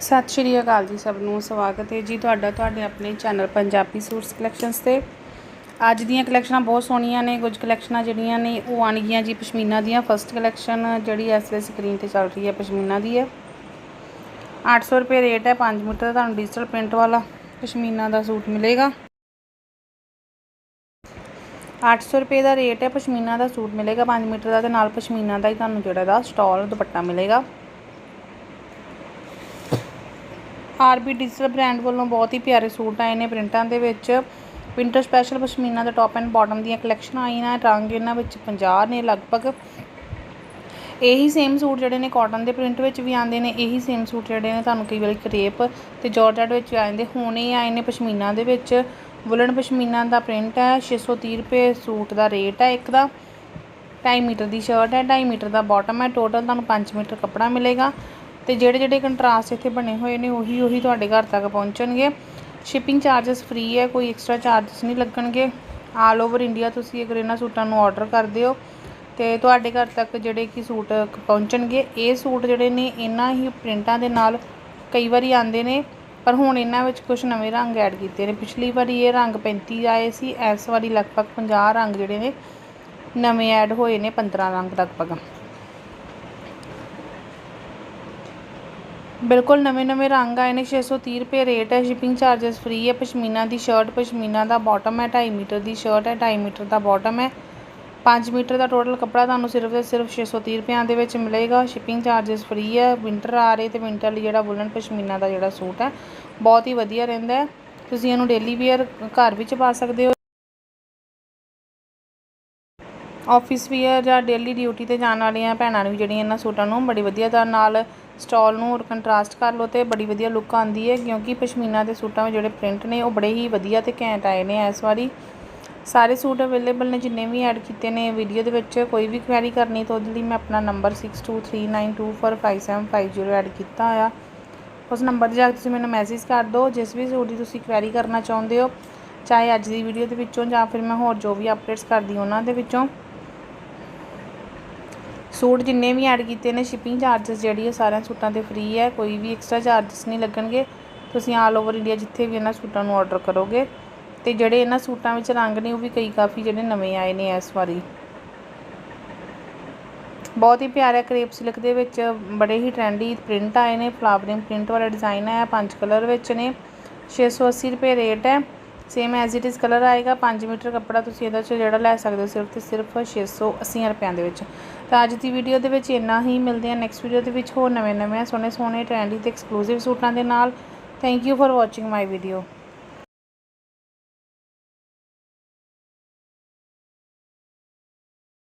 ਸਤਿ ਸ਼੍ਰੀ ਅਕਾਲ ਜੀ ਸਭ ਨੂੰ, ਸਵਾਗਤ ਹੈ ਜੀ ਤੁਹਾਡਾ, ਤੁਹਾਡੇ ਆਪਣੇ ਚੈਨਲ ਪੰਜਾਬੀ ਸੂਟਸ ਕਲੈਕਸ਼ਨਸ ਤੇ। ਅੱਜ ਦੀਆਂ ਕਲੈਕਸ਼ਨਾਂ ਬਹੁਤ ਸੋਹਣੀਆਂ ਨੇ, ਕੁਝ ਕਲੈਕਸ਼ਨਾਂ ਜਿਹੜੀਆਂ ਨੇ ਉਹ ਆਣਗੀਆਂ ਜੀ ਪਸ਼ਮੀਨਾ ਦੀਆਂ। ਫਸਟ ਕਲੈਕਸ਼ਨ ਜਿਹੜੀ ਇਸ ਵੇਲੇ ਸਕਰੀਨ ਤੇ ਚੱਲ ਰਹੀ ਹੈ ਪਸ਼ਮੀਨਾ ਦੀ ਹੈ। 800 ਰੁਪਏ ਰੇਟ ਹੈ 5 ਮੀਟਰ ਦਾ, ਤੁਹਾਨੂੰ ਡਿਜੀਟਲ ਪ੍ਰਿੰਟ ਵਾਲਾ ਪਸ਼ਮੀਨਾ ਦਾ ਸੂਟ ਮਿਲੇਗਾ। 800 ਰੁਪਏ ਦਾ ਰੇਟ ਹੈ, ਪਸ਼ਮੀਨਾ ਦਾ ਸੂਟ ਮਿਲੇਗਾ 5 ਮੀਟਰ ਦਾ ਤੇ ਨਾਲ ਪਸ਼ਮੀਨਾ ਦਾ ਹੀ ਤੁਹਾਨੂੰ ਜਿਹੜਾ ਦਾ ਸਟਾਲ ਦੁਪੱਟਾ ਮਿਲੇਗਾ। ਆਰਬੀ ਡਿਜੀਟਲ ਬ੍ਰਾਂਡ ਵੱਲੋਂ ਬਹੁਤ ਹੀ ਪਿਆਰੇ ਸੂਟ ਆਏ ਨੇ ਪ੍ਰਿੰਟਾਂ ਦੇ ਵਿੱਚ। ਵਿੰਟਰ ਸਪੈਸ਼ਲ ਪਸ਼ਮੀਨਾ ਦੇ ਟੌਪ ਐਂਡ ਬਾਟਮ ਦੀਆਂ ਕਲੈਕਸ਼ਨਾਂ ਆਈਆਂ ਨੇ। ਰੰਗ ਇਹਨਾਂ ਵਿੱਚ 50 ਨੇ ਲਗਭਗ। ਇਹੀ ਸੇਮ ਸੂਟ ਜਿਹੜੇ ਨੇ ਕਾਟਨ ਦੇ ਪ੍ਰਿੰਟ ਵਿੱਚ ਵੀ ਆਉਂਦੇ ਨੇ। ਇਹੀ ਸੇਮ ਸੂਟ ਜਿਹੜੇ ਨੇ ਤੁਹਾਨੂੰ ਕਈ ਵਾਰੀ ਕਰੇਪ ਤੇ ਜਾਰਜਟ ਵਿੱਚ ਆ ਜਾਂਦੇ ਹੁਣ ਇਹ ਆਏ ਨੇ ਪਸ਼ਮੀਨਾ ਦੇ ਵਿੱਚ। ਵੁਲਨ ਪਸ਼ਮੀਨਾ ਦਾ ਪ੍ਰਿੰਟ ਹੈ। 630 ਰੁਪਏ ਸੂਟ ਦਾ ਰੇਟ ਹੈ ਇੱਕ ਦਾ। 2.5 ਮੀਟਰ ਦੀ ਸ਼ਰਟ ਹੈ। 2.5 ਮੀਟਰ ਦਾ ਬਾਟਮ ਹੈ। ਟੋਟਲ ਤੁਹਾਨੂੰ 5 ਮੀਟਰ ਕੱਪੜਾ ਮਿਲੇਗਾ। ਤੇ ਜਿਹੜੇ ਜਿਹੜੇ ਕੰਟਰਾਸਟ ਇੱਥੇ ਬਣੇ ਹੋਏ ਨੇ, ਉਹੀ ਉਹੀ ਤੁਹਾਡੇ ਘਰ ਤੱਕ ਪਹੁੰਚਣਗੇ। ਸ਼ਿਪਿੰਗ ਚਾਰजेस ਫ੍ਰੀ ਹੈ, ਕੋਈ ਐਕਸਟਰਾ ਚਾਰजेस ਨਹੀਂ ਲੱਗਣਗੇ। ਆਲ ਓਵਰ ਇੰਡੀਆ ਤੁਸੀਂ ਅਗਰ ਇਹਨਾਂ ਸੂਟਾਂ ਨੂੰ ਆਰਡਰ ਕਰਦੇ ਹੋ, ਤੇ ਤੁਹਾਡੇ ਘਰ ਤੱਕ ਜਿਹੜੇ ਕਿ ਸੂਟ ਪਹੁੰਚਣਗੇ, ਇਹ ਸੂਟ ਜਿਹੜੇ ਨੇ, ਇਹਨਾਂ ਹੀ ਪ੍ਰਿੰਟਾਂ ਦੇ ਨਾਲ ਕਈ ਵਾਰੀ ਆਉਂਦੇ ਨੇ, ਪਰ ਹੁਣ ਇਹਨਾਂ ਵਿੱਚ ਕੁਝ ਨਵੇਂ ਰੰਗ ਐਡ ਕੀਤੇ ਨੇ। ਪਿਛਲੀ ਵਾਰੀ ਇਹ ਰੰਗ 35 ਆਏ ਸੀ, ਇਸ ਵਾਰੀ ਲਗਭਗ 50 ਰੰਗ ਜਿਹੜੇ ਨੇ, ਨਵੇਂ ਐਡ ਹੋਏ ਨੇ 15 ਰੰਗ ਲਗਭਗ ਬਿਲਕੁਲ ਨਵੇਂ ਨਵੇਂ ਰੰਗ ਆਏ ਨੇ 630 ਰੁਪਏ ਰੇਟ ਹੈ ਸ਼ਿਪਿੰਗ ਚਾਰजेस ਫ੍ਰੀ ਹੈ, ਪਸ਼ਮੀਨਾ ਦੀ ਸ਼ਰਟ ਪਸ਼ਮੀਨਾ ਦਾ ਬਾਟਮ ਹੈ 2.5 ਮੀਟਰ ਦੀ ਸ਼ਰਟ ਹੈ 2.5 ਮੀਟਰ ਦਾ ਬਾਟਮ ਹੈ। 5 ਮੀਟਰ ਦਾ ਟੋਟਲ ਕੱਪੜਾ ਤੁਹਾਨੂੰ ਸਿਰਫ ਤੇ ਸਿਰਫ 630 ਰੁਪਿਆਂ ਦੇ ਵਿੱਚ ਮਿਲੇਗਾ ਸ਼ਿਪਿੰਗ ਚਾਰजेस ਫ੍ਰੀ ਹੈ ਵਿੰਟਰ ਆ ਰਹੇ ਤੇ ਵਿੰਟਰ ਲਈ ਜਿਹੜਾ ਬੁਲਨ ਪਸ਼ਮੀਨਾ ਦਾ ਜਿਹੜਾ ਸੂਟ ਹੈ, ਬਹੁਤ ਹੀ ਵਧੀਆ ਰਹਿੰਦਾ ਹੈ। ਤੁਸੀਂ ਇਹਨੂੰ ਡੇਲੀ ਵੇਅਰ ਘਰ ਵਿੱਚ ਪਾ ਸਕਦੇ ਹੋ। ਆਫਿਸ ਵੀਅਰ ਜਾਂ ਡੇਲੀ ਡਿਊਟੀ ਤੇ ਜਾਣ ਵਾਲੀਆਂ ਭੈਣਾਂ ਨੂੰ ਵੀ ਜਿਹੜੀਆਂ ਇਹਨਾਂ ਸੂਟਾਂ ਨੂੰ ਬੜੀ ਵਧੀਆ ਤਰ੍ਹਾਂ ਨਾਲ ਸਟਾਲ ਨੂੰ ਔਰ ਕੰਟਰਾਸਟ ਕਰ ਲਓ ਤੇ ਬੜੀ ਵਧੀਆ ਲੁੱਕ ਆਉਂਦੀ ਹੈ, ਕਿਉਂਕਿ ਪਸ਼ਮੀਨਾ ਦੇ ਸੂਟਾਂ ਵਿੱਚ ਜਿਹੜੇ ਪ੍ਰਿੰਟ ਨੇ ਉਹ ਬੜੇ ਹੀ ਵਧੀਆ ਤੇ ਘੈਂਟ ਆਏ ਨੇ ਇਸ ਵਾਰੀ। ਸਾਰੇ ਸੂਟ ਅਵੇਲੇਬਲ ਨੇ, ਜਿੰਨੇ ਵੀ ਐਡ ਕੀਤੇ ਨੇ ਵੀਡੀਓ ਦੇ ਵਿੱਚ, ਕੋਈ ਵੀ ਕੁਐਰੀ ਕਰਨੀ ਤਾਂ ਉਹਦੇ ਲਈ ਮੈਂ ਆਪਣਾ ਨੰਬਰ 6239245750 ਐਡ ਕੀਤਾ ਹੋਇਆ ਉਸ ਨੰਬਰ 'ਤੇ ਜਾ ਕੇ ਤੁਸੀਂ ਮੈਨੂੰ ਮੈਸੇਜ ਕਰ ਦਿਓ, ਜਿਸ ਵੀ ਸੂਟ ਦੀ ਤੁਸੀਂ ਕੁਐਰੀ ਕਰਨਾ ਚਾਹੁੰਦੇ ਹੋ, ਚਾਹੇ ਅੱਜ ਦੀ ਵੀਡੀਓ ਦੇ ਵਿੱਚੋਂ ਜਾਂ ਫਿਰ ਮੈਂ ਹੋਰ ਜੋ ਵੀ ਅਪਡੇਟਸ ਕਰਦੀ ਉਹਨਾਂ ਦੇ ਵਿੱਚੋਂ। ਸੂਟ ਜਿੰਨੇ ਵੀ ਐਡ ਕੀਤੇ ਨੇ ਸ਼ਿਪਿੰਗ ਚਾਰजेस ਜਿਹੜੀ ਹੈ ਸਾਰਿਆਂ ਸੂਟਾਂ ਤੇ ਫ੍ਰੀ ਹੈ ਕੋਈ ਵੀ ਐਕਸਟਰਾ ਚਾਰजेस ਨਹੀਂ ਲੱਗਣਗੇ। ਤੁਸੀਂ ਆਲ ਓਵਰ ਇੰਡੀਆ ਜਿੱਥੇ ਵੀ ਇਹਨਾਂ ਸੂਟਾਂ ਨੂੰ ਆਰਡਰ ਕਰੋਗੇ। ਤੇ ਜਿਹੜੇ ਇਹਨਾਂ ਸੂਟਾਂ ਵਿੱਚ ਰੰਗ ਨੇ, ਉਹ ਵੀ ਕਈ ਕਾਫੀ ਜਿਹੜੇ ਨਵੇਂ ਆਏ ਨੇ ਇਸ ਵਾਰੀ। ਬਹੁਤ ਹੀ ਪਿਆਰਾ ਕ੍ਰੇਪ ਸਿਲਕ ਦੇ ਵਿੱਚ ਬੜੇ ਹੀ ਟ੍ਰੈਂਡੀ ਪ੍ਰਿੰਟ ਆਏ ਨੇ। ਫਲਾਵਰਿੰਗ ਪ੍ਰਿੰਟ ਵਾਲਾ ਡਿਜ਼ਾਈਨ ਹੈ ਪੰਜ ਕਲਰ ਵਿੱਚ ਨੇ। 680 ਰੁਪਏ ਰੇਟ ਹੈ। Same as it is colour ਆਏਗਾ। 5 ਮੀਟਰ ਕੱਪੜਾ ਤੁਸੀਂ ਇਹਦੇ 'ਚ ਜਿਹੜਾ ਲੈ ਸਕਦੇ ਹੋ, ਸਿਰਫ ਤੇ ਸਿਰਫ 680 ਰੁਪਿਆਂ ਦੇ ਵਿੱਚ। ਤਾਂ ਅੱਜ ਦੀ ਵੀਡੀਓ ਦੇ ਵਿੱਚ ਇੰਨਾ ਹੀ। ਮਿਲਦੇ ਆ ਨੈਕਸਟ ਵੀਡੀਓ ਦੇ ਵਿੱਚ ਹੋਰ ਨਵੇਂ ਨਵੇਂ ਸੋਹਣੇ ਸੋਹਣੇ ਟ੍ਰੈਂਡੀ ਤੇ ਐਕਸਕਲੂਸਿਵ ਸੂਟਾਂ ਦੇ ਨਾਲ। Thank you for watching my video